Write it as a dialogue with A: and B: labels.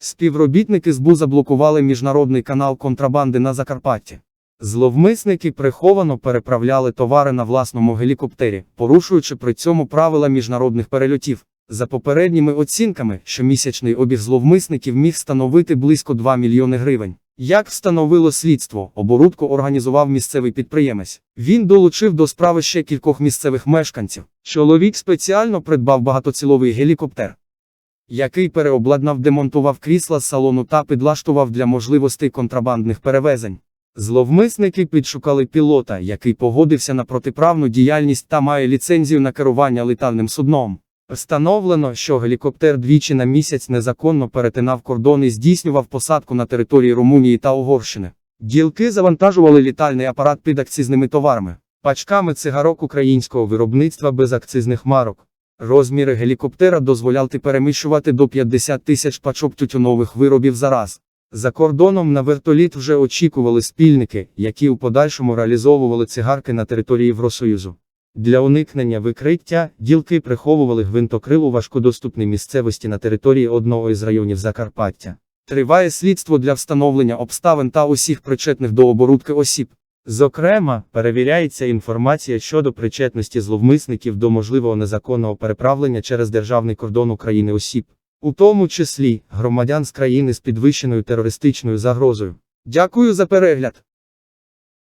A: Співробітники СБУ заблокували міжнародний канал контрабанди на Закарпатті. Зловмисники приховано переправляли товари на власному гелікоптері, порушуючи при цьому правила міжнародних перельотів. За попередніми оцінками, щомісячний обіг зловмисників міг становити близько 2 мільйони гривень. Як встановило слідство, оборудку організував місцевий підприємець. Він долучив до справи ще кількох місцевих мешканців. Чоловік спеціально придбав багатоціловий гелікоптер, який переобладнав, демонтував крісла з салону та підлаштував для можливостей контрабандних перевезень. Зловмисники підшукали пілота, який погодився на протиправну діяльність та має ліцензію на керування летальним судном. Встановлено, що гелікоптер двічі на місяць незаконно перетинав кордон і здійснював посадку на території Румунії та Угорщини. Ділки завантажували літальний апарат під акцизними товарами, пачками цигарок українського виробництва без акцизних марок. Розміри гелікоптера дозволяли переміщувати до 50 тисяч пачок тютюнових виробів за раз. За кордоном на вертоліт вже очікували спільники, які у подальшому реалізовували цигарки на території Євросоюзу. Для уникнення викриття ділки приховували гвинтокрил у важкодоступній місцевості на території одного із районів Закарпаття. Триває слідство для встановлення обставин та усіх причетних до оборудки осіб. Зокрема, перевіряється інформація щодо причетності зловмисників до можливого незаконного переправлення через державний кордон України осіб, у тому числі громадян з країни з підвищеною терористичною загрозою. Дякую за перегляд.